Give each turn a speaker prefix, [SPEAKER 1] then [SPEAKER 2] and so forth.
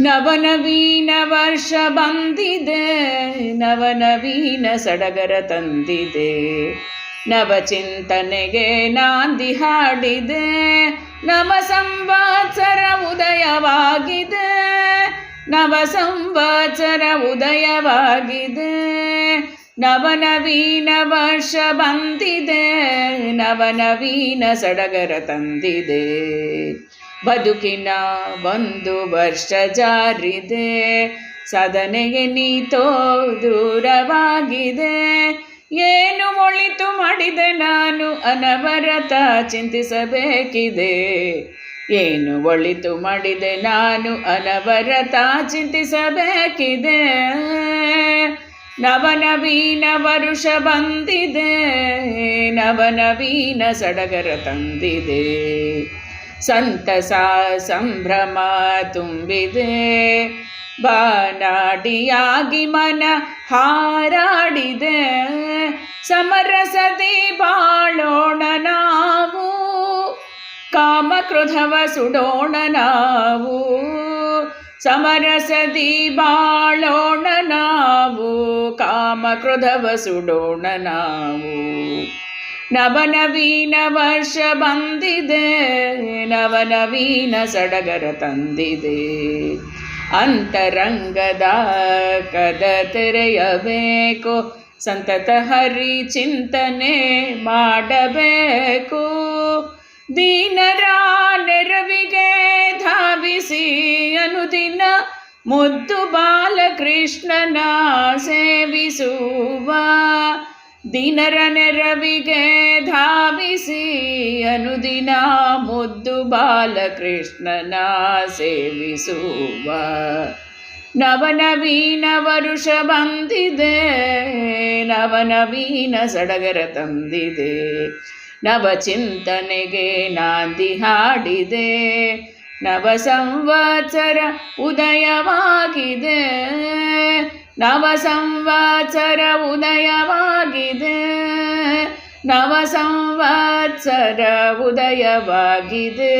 [SPEAKER 1] ನವನವೀನ ವರ್ಷ ಬಂದಿದೆ, ನವನವೀನ ಸಡಗರ ತಂದಿದೆ. ನವಚಿಂತನೆಗೆ ನಾಂದಿ ಹಾಡಿದೆ ನವ ಸಂವತ್ಸರ ಉದಯವಾಗಿದೆ ನವ ಸಂವತ್ಸರ ಉದಯವಾಗಿದೆ. ನವನವೀನ ವರ್ಷ ಬಂದಿದೆ, ನವನವೀನ ಸಡಗರ ತಂದಿದೆ. ಬದುಕಿನ ಒಂದು ವರ್ಷ ಜಾರಿದೆ. ಸಾಧನೆಗೆ ನೀತೋ ದೂರವಾಗಿದೆ. ಏನು ಒಳಿತು ಮಾಡಿದೆ ನಾನು ಅನವರತ ಚಿಂತಿಸಬೇಕಿದೆ. ಏನು ಒಳಿತು ಮಾಡಿದೆ ನಾನು ಅನವರತ ಚಿಂತಿಸಬೇಕಿದೆ. ನವನವೀನ ವರುಷ ಬಂದಿದೆ. ನವನವೀನ ಸಡಗರ ತಂದಿದೆ. ಸಂತಸ ಸಂಭ್ರಮ ತುಂಬಿದೆ. ಬಾನಾಡಿಯಾಗಿ ಮನ ಹಾರಾಡಿದೆ. ಸಮರಸದಿ ಬಾಳೋಣ ನಾವು. ಕಾಮಕ್ರೋಧವ ಸುಡೋಣ ನಾವು. ಸಮರಸದಿ ಬಾಳೋಣ ನಾವು. ಕಾಮಕ್ರೋಧವ ಸುಡೋಣ ನಾವು. ನವನವೀನ ವರ್ಷ ಬಂದಿದೆ, ನವನವೀನ ಸಡಗರ ತಂದಿದೆ. ಅಂತರಂಗದ ಕದ ತೆರೆಯಬೇಕು, ಸಂತತ ಹರಿ ಚಿಂತನೆ ಮಾಡಬೇಕು. ದೀನರ ನೆರವಿಗೆ ಧಾವಿಸಿ, ಅನುದಿನ ಮುದ್ದು ಬಾಲಕೃಷ್ಣನ ಸೇವಿಸುವ ದಿನರ ನೆರವಿಗೆ ಧಾವಿಸಿ ಅನುದಿನ ಮುದ್ದು ಬಾಲಕೃಷ್ಣನ ಸೇವಿಸುವ. ನವನವೀನ ವರುಷ ಬಂದಿದೆ, ನವನವೀನ ಸಡಗರ ತಂದಿದೆ. ನವಚಿಂತನೆಗೆ ನಾಂದಿ ಹಾಡಿದೆ ನವ ಸಂವತ್ಸರ ಉದಯವಾಗಿದೆ. ನವ ಸಂವತ್ಸರ ಉದಯವಾಗಿದೆ ನವ ಸಂವತ್ಸರ ಉದಯವಾಗಿದೆ.